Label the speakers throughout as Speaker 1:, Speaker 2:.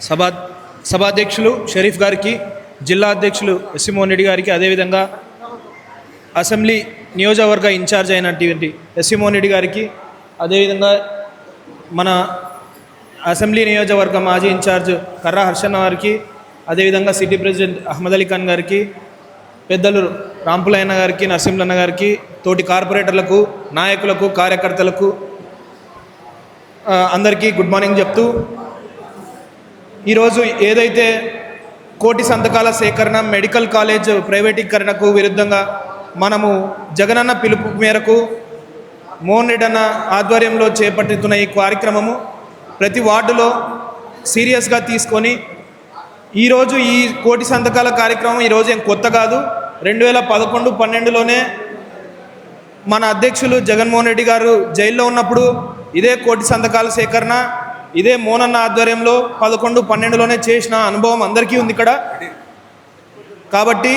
Speaker 1: సభా సభాధ్యక్షులు షరీఫ్ గారికి జిల్లా అధ్యక్షులు ఎస్సిమోహన్ రెడ్డి గారికి అదేవిధంగా అసెంబ్లీ నియోజకవర్గ ఇన్ఛార్జ్ అయినటువంటి ఎస్సిమోహన్ రెడ్డి గారికి అదేవిధంగా మన అసెంబ్లీ నియోజకవర్గ మాజీ ఇన్ఛార్జ్ కర్రా హర్షన్న గారికి అదేవిధంగా సిటీ ప్రెసిడెంట్ అహ్మద్ అలీ ఖాన్ గారికి పెద్దలు రాంపులయ్య గారికి నరసింహన్న గారికి తోటి కార్పొరేటర్లకు నాయకులకు కార్యకర్తలకు అందరికీ గుడ్ మార్నింగ్ చెప్తూ ఈరోజు ఏదైతే కోటి సంతకాల సేకరణ మెడికల్ కాలేజ్ ప్రైవేటీకరణకు విరుద్ధంగా మనము జగనన్న పిలుపు మేరకు మోహన్ రెడ్డి అన్న ఆధ్వర్యంలో చేపట్టుతున్న ఈ కార్యక్రమము ప్రతి వార్డులో సీరియస్గా తీసుకొని ఈరోజు ఈ కోటి సంతకాల కార్యక్రమం ఈరోజు ఏం కొత్త కాదు. రెండు వేల పదకొండు పన్నెండులోనే మన అధ్యక్షులు జగన్మోహన్ రెడ్డి గారు జైల్లో ఉన్నప్పుడు ఇదే కోటి సంతకాల సేకరణ ఇదే మోనన్న ఆధ్వర్యంలో పదకొండు పన్నెండులోనే చేసిన అనుభవం అందరికీ ఉంది ఇక్కడ. కాబట్టి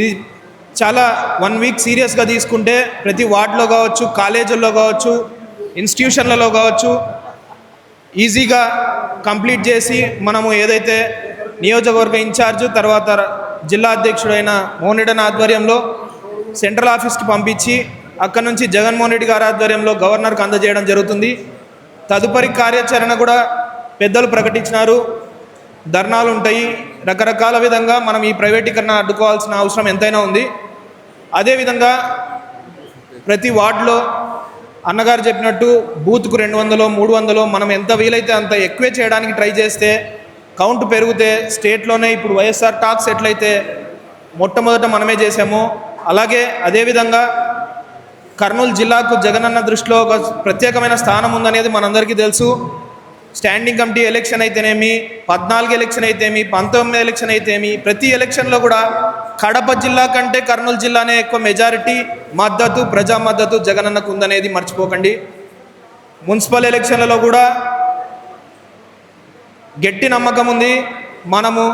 Speaker 1: ఇది చాలా వన్ వీక్ సీరియస్గా తీసుకుంటే ప్రతి వార్డులో కావచ్చు కాలేజీల్లో కావచ్చు ఇన్స్టిట్యూషన్లలో కావచ్చు ఈజీగా కంప్లీట్ చేసి మనము ఏదైతే నియోజకవర్గ ఇన్ఛార్జ్ తర్వాత జిల్లా అధ్యక్షుడైన మోహన్ రెడ్డి ఆధ్వర్యంలో సెంట్రల్ ఆఫీస్కి పంపించి అక్కడ నుంచి జగన్మోహన్ రెడ్డి గారి ఆధ్వర్యంలో గవర్నర్కి అందజేయడం జరుగుతుంది. తదుపరి కార్యాచరణ కూడా పెద్దలు ప్రకటించినారు. ధర్నాలు ఉంటాయి. రకరకాల విధంగా మనం ఈ ప్రైవేటీకరణ అడ్డుకోవాల్సిన అవసరం ఎంతైనా ఉంది. అదేవిధంగా ప్రతి వార్డులో అన్నగారు చెప్పినట్టు బూత్కు రెండు వందలు మూడు వందలు మనం ఎంత వీలైతే అంత ఎక్కువే చేయడానికి ట్రై చేస్తే కౌంట్ పెరిగితే స్టేట్లోనే ఇప్పుడు వైఎస్ఆర్ టాక్స్ ఎట్లయితే మొట్టమొదట మనమే చేసాము అలాగే అదేవిధంగా కర్నూలు జిల్లాకు జగనన్న దృష్టిలో ఒక ప్రత్యేకమైన స్థానం ఉందనేది మనందరికీ తెలుసు. స్టాండింగ్ కమిటీ ఎలక్షన్ అయితేనేమి పద్నాలుగు ఎలక్షన్ అయితేమి పంతొమ్మిది ఎలక్షన్ అయితేమి ప్రతి ఎలక్షన్లో కూడా కడప జిల్లా కంటే కర్నూలు జిల్లానే ఎక్కువ మెజారిటీ మద్దతు ప్రజా మద్దతు జగనన్నకు ఉందనేది మర్చిపోకండి. మున్సిపల్ ఎలక్షన్లలో కూడా గట్టి నమ్మకం ఉంది. మనము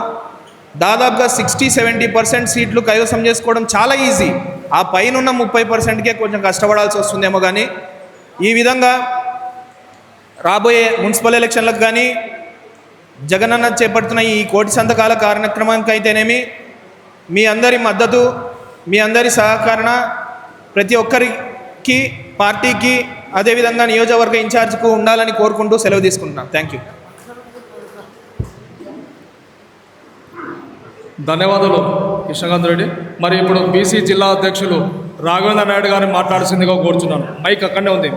Speaker 1: దాదాపుగా సిక్స్టీ సెవెంటీ పర్సెంట్ సీట్లు కైవసం చేసుకోవడం చాలా ఈజీ. ఆ పైన ముప్పై పర్సెంట్కే కొంచెం కష్టపడాల్సి వస్తుందేమో కానీ ఈ విధంగా రాబోయే మున్సిపల్ ఎలక్షన్లకు కానీ జగనన్న చేపడుతున్న ఈ కోటి సంతకాల కార్యక్రమానికి అయితేనేమి మీ అందరి మద్దతు మీ అందరి సహకరణ ప్రతి ఒక్కరికి పార్టీకి అదేవిధంగా నియోజకవర్గ ఇన్ఛార్జ్కు ఉండాలని కోరుకుంటూ సెలవు తీసుకుంటున్నాను. థ్యాంక్ యూ
Speaker 2: ధన్యవాదాలు. కృష్ణకాంత్ రెడ్డి. మరి ఇప్పుడు బీసీ జిల్లా అధ్యక్షులు రాఘవేంద్ర నాయుడు గారిని మాట్లాడాల్సిందిగా కోరుచున్నాను. మైక్ అక్కడనే ఉంది.